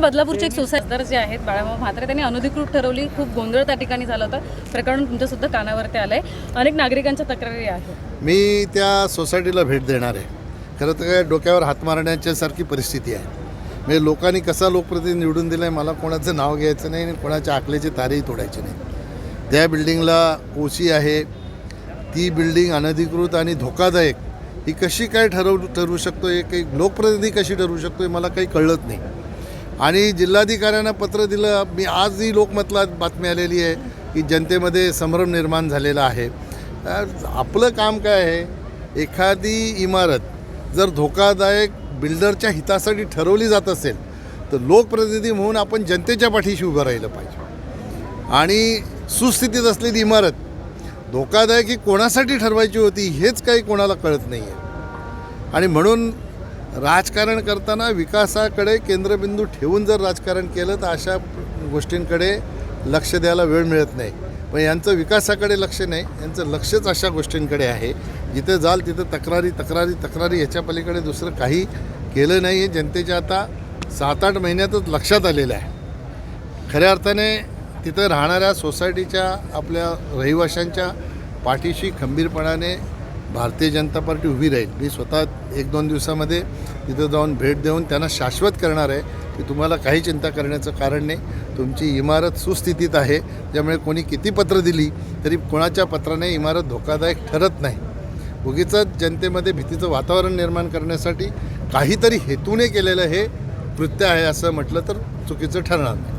बदलापूरचे एक सोसायटीदार जे आहेत बाळाभाऊ म्हात्रे त्यांनी अनधिकृत ठरवली खूप गोंधळ त्या ठिकाणी झाला होता. प्रकरण तुमच्या सुद्धा कानावरती आलंय. अनेक नागरिकांच्या तक्रारी आहेत. मी त्या सोसायटीला भेट देणार आहे. खरं तर काय डोक्यावर हात मारण्याच्यासारखी परिस्थिती आहे. म्हणजे लोकांनी कसा लोकप्रतिनिधी निवडून दिला आहे मला कोणाचं नाव घ्यायचं नाही आणि कोणाच्या आकल्याचे तारेही तोडायचे नाही. त्या बिल्डिंगला ओसी आहे. ती बिल्डिंग अनधिकृत आणि धोकादायक. ही कशी काय ठरवू ठरवू शकतो हे काही लोकप्रतिनिधी कशी ठरवू शकतो हे मला काही कळत नाही. आणि जिल्हाधिकाऱ्यांना पत्र दिलं. मी आजही लोकमतला बातमी आलेली आहे की जनतेमध्ये संभ्रम निर्माण झालेला आहे. आपलं काम काय आहे? एखादी इमारत जर धोकादायक बिल्डरच्या हितासाठी ठरवली जात असेल तर लोकप्रतिनिधी म्हणून आपण जनतेच्या पाठीशी उभं राहिलं पाहिजे. आणि सुस्थितीत असलेली इमारत धोकादायक ही कोणासाठी ठरवायची होती हेच काही कोणाला कळत नाही आहे आणि म्हणून राजकारण करताना विकासाकडे केंद्रबिंदू ठेवून जर राजकारण केलं तर अशा गोष्टींकडे लक्ष द्यायला वेळ मिळत नाही. पण यांचं विकासाकडे लक्ष नाही यांचं लक्षच अशा गोष्टींकडे आहे. जिथे जाल तिथं तक्रारी तक्रारी तक्रारी ह्याच्या पलीकडे दुसरं काही केलं नाही हे जनतेच्या आता सात आठ महिन्यातच लक्षात आलेलं आहे. खऱ्या अर्थाने तिथं राहणाऱ्या सोसायटीच्या आपल्या रहिवाशांच्या पाठीशी खंबीरपणाने भारतीय जनता पार्टी उभी राहील. मी स्वतः एक दोन दिवसामध्ये तिथं जाऊन भेट देऊन त्यांना शाश्वत करणार आहे की तुम्हाला काही चिंता करण्याचं कारण नाही. तुमची इमारत सुस्थितीत आहे. त्यामुळे कोणी किती पत्र दिली तरी कोणाच्या पत्राने इमारत धोकादायक ठरत नाही. उगीच जनतेमध्ये भीतीचं वातावरण निर्माण करण्यासाठी काहीतरी हेतूने केलेलं हे कृत्य आहे असं म्हटलं तर चुकीचं ठरणार नाही.